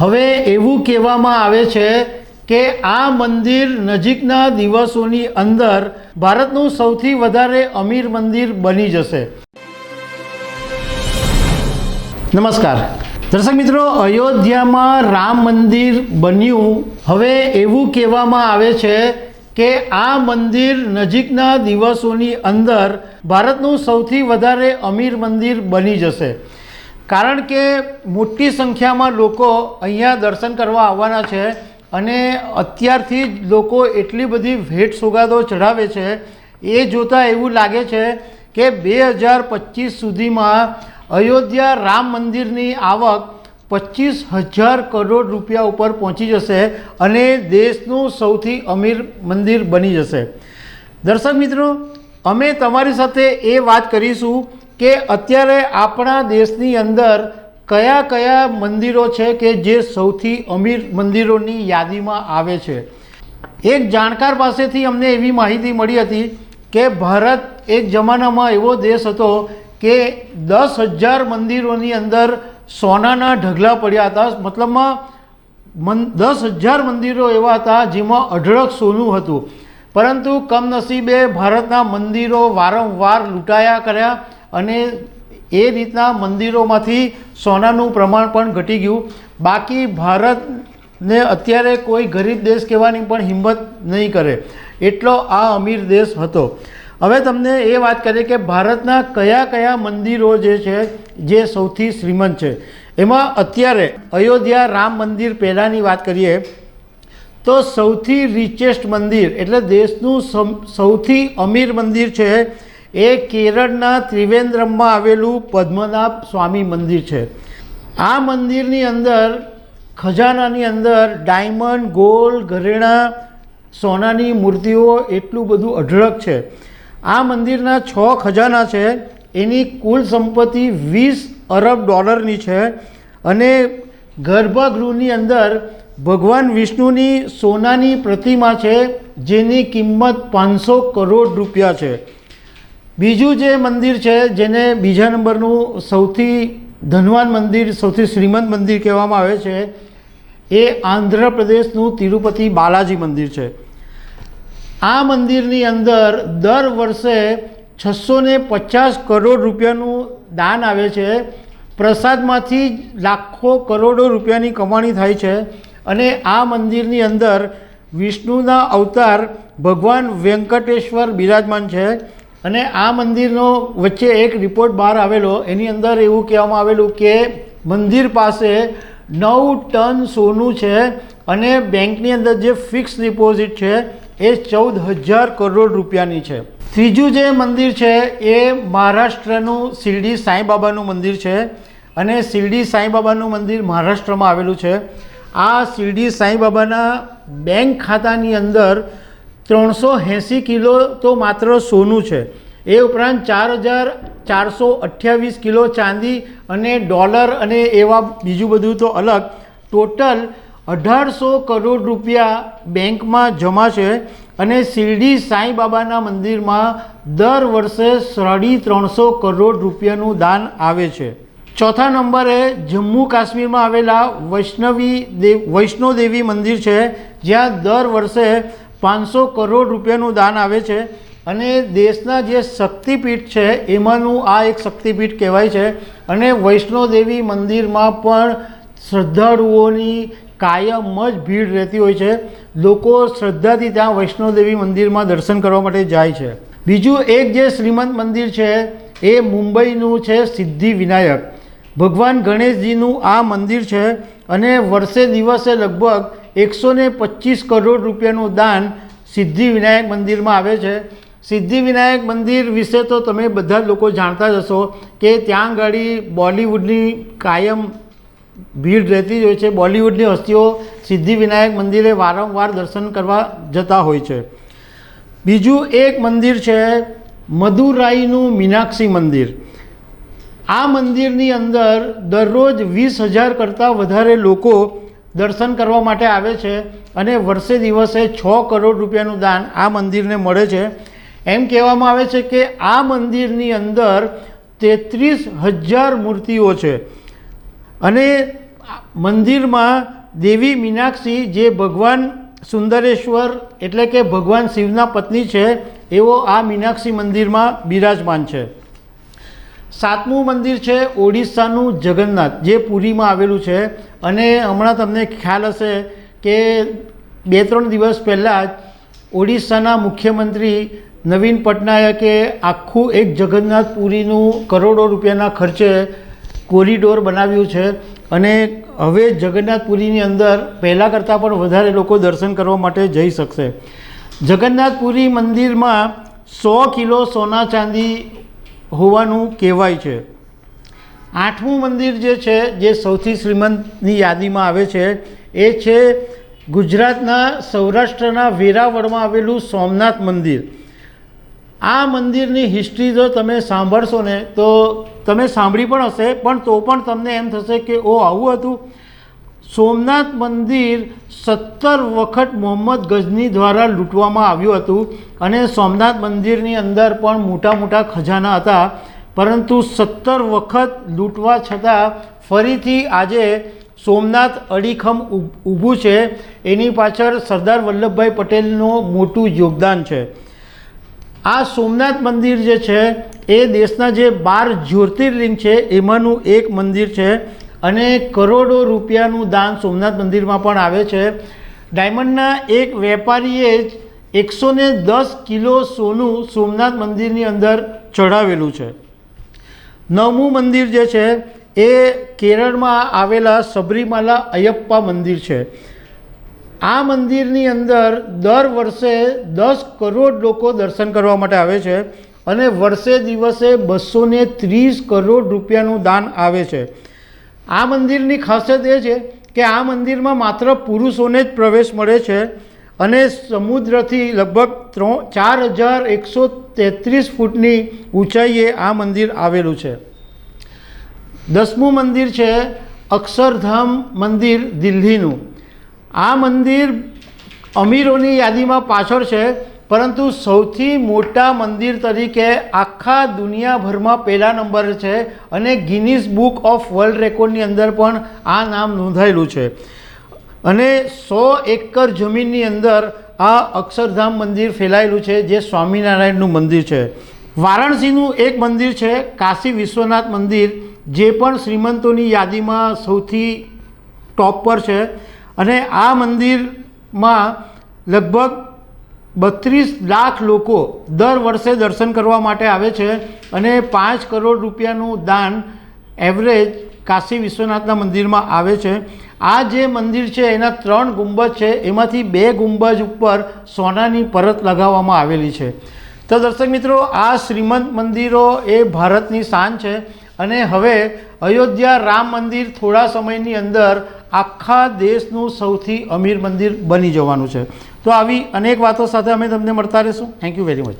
હવે એવું કહેવામાં આવે છે કે આ મંદિર નજીકના દિવસોની અંદર ભારતનું સૌથી વધારે અમીર મંદિર બની જશે. નમસ્કાર. દર્શક મિત્રો, અયોધ્યામાં રામ મંદિર બન્યું. હવે એવું કહેવામાં આવે છે કે આ મંદિર નજીકના દિવસોની અંદર ભારતનું સૌથી વધારે અમીર મંદિર બની જશે. કારણ કે મોટી સંખ્યામાં લોકો અહીંયા દર્શન કરવા આવવાના છે અને અત્યારથી જ લોકો એટલી બધી ભેટ સોગાદો ચઢાવે છે, એ જોતાં એવું લાગે છે કે બે હજાર પચીસ સુધીમાં અયોધ્યા રામ મંદિરની આવક પચીસ હજાર કરોડ રૂપિયા ઉપર પહોંચી જશે અને દેશનું સૌથી અમીર મંદિર બની જશે. દર્શક મિત્રો, અમે તમારી સાથે એ વાત કરીશું કે અત્યારે આપણા દેશની અંદર કયા કયા મંદિરો છે કે જે સૌથી અમીર મંદિરોની યાદીમાં આવે છે? એક જાણકાર પાસેથી અમને એવી માહિતી મળી હતી કે ભારત એક જમાનામાં એવો દેશ હતો કે દસ હજાર મંદિરોની અંદર સોનાના ઢગલા પડ્યા હતા. મતલબમાં મન, દસ હજાર મંદિરો એવા હતા જેમાં અઢળક સોનું હતું. પરંતુ કમનસીબે ભારતના મંદિરો વારંવાર લૂંટાયા કર્યા. અને એ રીતના મંદિરોમાંથી સોનાનું પ્રમાણ પણ ઘટી ગયું. બાકી ભારતને અત્યારે કોઈ ગરીબ દેશ કહેવાની પણ હિંમત નહીં કરે. એટલો આ અમીર દેશ હતો. હવે તમને એ વાત કરીએ કે ભારતના કયા કયા મંદિરો જે છે, જે સૌથી શ્રીમંત છે. એમાં અત્યારે અયોધ્યા રામ મંદિર પહેલાંની વાત કરીએ, તો સૌથી રિચેસ્ટ મંદિર એટલે દેશનું સૌથી અમીર મંદિર છે એ કેરળના ત્રિવેન્દ્રમમાં આવેલું પદ્મનાભ સ્વામી મંદિર છે. આ મંદિરની અંદર, ખજાનાની અંદર ડાયમંડ, ગોલ્ડ, ઘરેણાં, સોનાની મૂર્તિઓ એટલું બધું અઢળક છે. આ મંદિરના છ ખજાના છે. એની કુલ સંપત્તિ વીસ અરબ ડોલરની છે અને ગર્ભગૃહની અંદર ભગવાન વિષ્ણુની સોનાની પ્રતિમા છે જેની કિંમત પાંચસો કરોડ રૂપિયા છે. બીજું જે મંદિર છે, જેને બીજા નંબરનું સૌથી ધનવાન મંદિર, સૌથી શ્રીમંત મંદિર કહેવામાં આવે છે, એ આંધ્રપ્રદેશનું તિરુપતિ બાલાજી મંદિર છે. આ મંદિરની અંદર દર વર્ષે છસો ને પચાસ કરોડ રૂપિયાનું દાન આવે છે. પ્રસાદમાંથી લાખો કરોડો રૂપિયાની કમાણી થાય છે અને આ મંદિરની અંદર વિષ્ણુના અવતાર ભગવાન વેંકટેશ્વર બિરાજમાન છે. અને આ મંદિરનો વચ્ચે એક રિપોર્ટ બહાર આવેલો, એની અંદર એવું કહેવામાં આવેલું કે મંદિર પાસે નવ ટન સોનું છે અને બેંકની અંદર જે ફિક્સ ડિપોઝિટ છે એ ચૌદ હજાર કરોડ રૂપિયાની છે. ત્રીજું જે મંદિર છે એ મહારાષ્ટ્રનું શિરડી સાંઈબાબાનું મંદિર છે અને શિરડી સાંઈબાબાનું મંદિર મહારાષ્ટ્રમાં આવેલું છે. આ શિરડી સાંઈબાબાના બેંક ખાતાની અંદર ત્રણસો એંસી કિલો તો માત્ર સોનું છે. એ ઉપરાંત ચાર હજાર ચારસો અઠ્યાવીસ કિલો ચાંદી અને ડોલર અને એવા બીજું બધું તો અલગ. ટોટલ અઢારસો કરોડ રૂપિયા બેંકમાં જમા છે અને શિરડી સાંઈબાબાના મંદિરમાં દર વર્ષે સાડી ત્રણસો કરોડ રૂપિયાનું દાન આવે છે. ચોથા નંબરે જમ્મુ કાશ્મીરમાં આવેલા વૈષ્ણવી દેવ, વૈષ્ણોદેવી મંદિર છે, જ્યાં દર વર્ષે પાંચસો કરોડ રૂપિયાનું દાન આવે છે અને દેશના જે શક્તિપીઠ છે, એમાંનું આ એક શક્તિપીઠ કહેવાય છે. અને વૈષ્ણોદેવી મંદિરમાં પણ શ્રદ્ધાળુઓની કાયમ જ ભીડ રહેતી હોય છે. લોકો શ્રદ્ધાથી ત્યાં વૈષ્ણોદેવી મંદિરમાં દર્શન કરવા માટે જાય છે. બીજું એક જે શ્રીમંત મંદિર છે, એ મુંબઈનું છે સિદ્ધિ વિનાયક ભગવાન ગણેશજીનું આ મંદિર છે અને વર્ષે દિવસે લગભગ એકસો ને પચીસ કરોડ રૂપિયાનું દાન સિદ્ધિવિનાયક મંદિરમાં આવે છે. સિદ્ધિવિનાયક મંદિર વિશે તો તમે બધા લોકો જાણતા જ હશો કે ત્યાં આગળ બોલિવૂડની કાયમ ભીડ રહેતી જ હોય છે. બોલિવૂડની હસ્તીઓ સિદ્ધિવિનાયક મંદિરે વારંવાર દર્શન કરવા જતા હોય છે. બીજું એક મંદિર છે, મદુરાઈનું મીનાક્ષી મંદિર. આ મંદિરની અંદર દરરોજ વીસ હજાર કરતાં વધારે લોકો દર્શન કરવા માટે આવે છે અને વર્ષે દિવસે છ કરોડ રૂપિયાનું દાન આ મંદિરને મળે છે. એમ કહેવામાં આવે છે કે આ મંદિરની અંદર તેત્રીસ હજાર મૂર્તિઓ છે. અને મંદિરમાં દેવી મીનાક્ષી જે ભગવાન સુંદરેશ્વર એટલે કે ભગવાન શિવના પત્ની છે, એવો આ મીનાક્ષી મંદિરમાં બિરાજમાન છે. સાતમું મંદિર છે ઓડિશાનું જગન્નાથ, જે પુરીમાં આવેલું છે. અને હમણાં તમને ખ્યાલ હશે કે બે ત્રણ દિવસ પહેલાં જ ઓડિશાના મુખ્યમંત્રી નવીન પટનાયકે આખું એક જગન્નાથ પુરીનું કરોડો રૂપિયાના ખર્ચે કોરિડોર બનાવ્યું છે. અને હવે જગન્નાથપુરીની અંદર પહેલાં કરતાં પણ વધારે લોકો દર્શન કરવા માટે જઈ શકશે. જગન્નાથપુરી મંદિરમાં સો કિલો સોના ચાંદી હોવાનું કહેવાય છે. આઠમું મંદિર જે છે, જે સૌથી શ્રીમંતની યાદીમાં આવે છે, એ છે ગુજરાતના સૌરાષ્ટ્રના વેરાવળમાં આવેલું સોમનાથ મંદિર. આ મંદિરની હિસ્ટ્રી જો તમે સાંભળશો ને, તો તમે સાંભળી પણ હશે, પણ તો પણ તમને એમ થશે કે ઓ આવું હતું. સોમનાથ મંદિર સત્તર વખત મોહમ્મદ ગઝની દ્વારા લૂંટવામાં આવ્યું હતું અને સોમનાથ મંદિરની અંદર પણ મોટા મોટા ખજાના હતા. પરંતુ સત્તર વખત લૂંટવા છતાં ફરીથી આજે સોમનાથ અડીખમ ઊભું છે. એની પાછળ સરદાર વલ્લભભાઈ પટેલનું મોટું યોગદાન છે. આ સોમનાથ મંદિર જે છે, એ દેશના જે બાર જ્યોતિર્લિંગ છે, એમાંનું એક મંદિર છે. અને કરોડો રૂપિયાનું દાન સોમનાથ મંદિરમાં પણ આવે છે. ડાયમંડના એક વેપારીએ જ એકસો ને દસ કિલો સોનું સોમનાથ મંદિરની અંદર ચઢાવેલું છે. નવમું મંદિર જે છે, એ કેરળમાં આવેલા સબરીમાલા અયપ્પા મંદિર છે. આ મંદિરની અંદર દર વર્ષે દસ કરોડ લોકો દર્શન કરવા માટે આવે છે અને વર્ષે દિવસે બસો ત્રીસ કરોડ રૂપિયાનું દાન આવે છે. આ મંદિરની ખાસિયત એ છે કે આ મંદિરમાં માત્ર પુરુષોને જ પ્રવેશ મળે છે અને સમુદ્રથી લગભગ ત્રણ ચાર હજાર એકસો તેત્રીસ ફૂટની ઊંચાઈએ આ મંદિર આવેલું છે. દસમું મંદિર છે અક્ષરધામ મંદિર દિલ્હીનું. આ મંદિર અમીરોની યાદીમાં પાછળ છે પરંતુ સૌથી મોટા મંદિર તરીકે આખા દુનિયાભરમાં પહેલા નંબર છે અને ગિનિસ બુક ઓફ વર્લ્ડ રેકોર્ડની અંદર પણ આ નામ નોંધાયેલું છે. અને સો એકર જમીનની અંદર આ અક્ષરધામ મંદિર ફેલાયેલું છે, જે સ્વામિનારાયણનું મંદિર છે. વારાણસીનું એક મંદિર છે, કાશી વિશ્વનાથ મંદિર, જે પણ શ્રીમંતોની યાદીમાં સૌથી ટોપ પર છે. અને આ મંદિરમાં લગભગ બત્રીસ લાખ લોકો દર વર્ષે દર્શન કરવા માટે આવે છે અને પાંચ કરોડ રૂપિયાનું દાન એવરેજ કાશી વિશ્વનાથના મંદિરમાં આવે છે. આ જે મંદિર છે, એના ત્રણ ગુંબજ છે, એમાંથી બે ગુંબજ ઉપર સોનાની પરત લગાવવામાં આવેલી છે. તો દર્શક મિત્રો, આ શ્રીમંત મંદિરો એ ભારતની શાન છે અને હવે અયોધ્યા રામ મંદિર થોડા સમયની અંદર આખા દેશનું સૌથી અમીર મંદિર બની જવાનું છે. તો આવી અનેક વાતો સાથે અમે તમને મળતા રહીશું. Thank you very much